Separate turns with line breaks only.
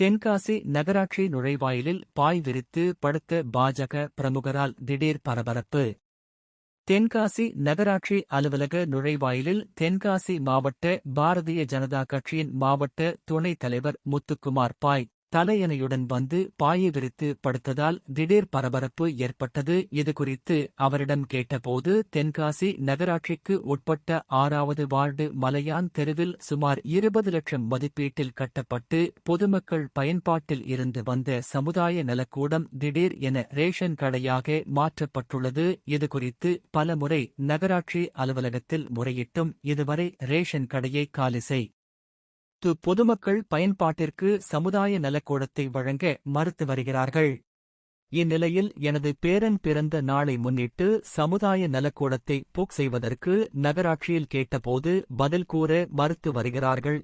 தென்காசி நகராட்சி நுழைவாயிலில் பாய் விரித்து படுத்த பாஜக பிரமுகரால் திடீர் பரபரப்பு. தென்காசி நகராட்சி அலுவலக நுழைவாயிலில் தென்காசி மாவட்ட பாரதிய ஜனதா கட்சியின் மாவட்ட துணைத் தலைவர் முத்துக்குமார் பாய் தலையணையுடன் வந்து பாயை விரித்து படுத்ததால் திடீர் பரபரப்பு ஏற்பட்டது. இதுகுறித்து அவரிடம் கேட்டபோது தென்காசி நகராட்சிக்கு உட்பட்ட ஆறாவது வார்டு மலையான் தெருவில் சுமார் இருபது லட்சம் மதிப்பீட்டில் கட்டப்பட்டு பொதுமக்கள் பயன்பாட்டில் இருந்து வந்த சமுதாய நலக்கூடம் திடீர் என ரேஷன் கடையாக மாற்றப்பட்டுள்ளது. இதுகுறித்து பலமுறை நகராட்சி அலுவலகத்தில் முறையிட்டும் இதுவரை ரேஷன் கடையை காலி செய் து பொதுமக்கள் பயன்பாட்டிற்கு சமுதாய நலக்கூடத்தை வழங்க மறுத்து வருகிறார்கள். இந்நிலையில் எனது பேரன் பிறந்த நாளை முன்னிட்டு சமுதாய நலக்கூடத்தை புக் செய்வதற்கு நகராட்சியில் கேட்டபோது பதில் கூற மறுத்து வருகிறார்கள்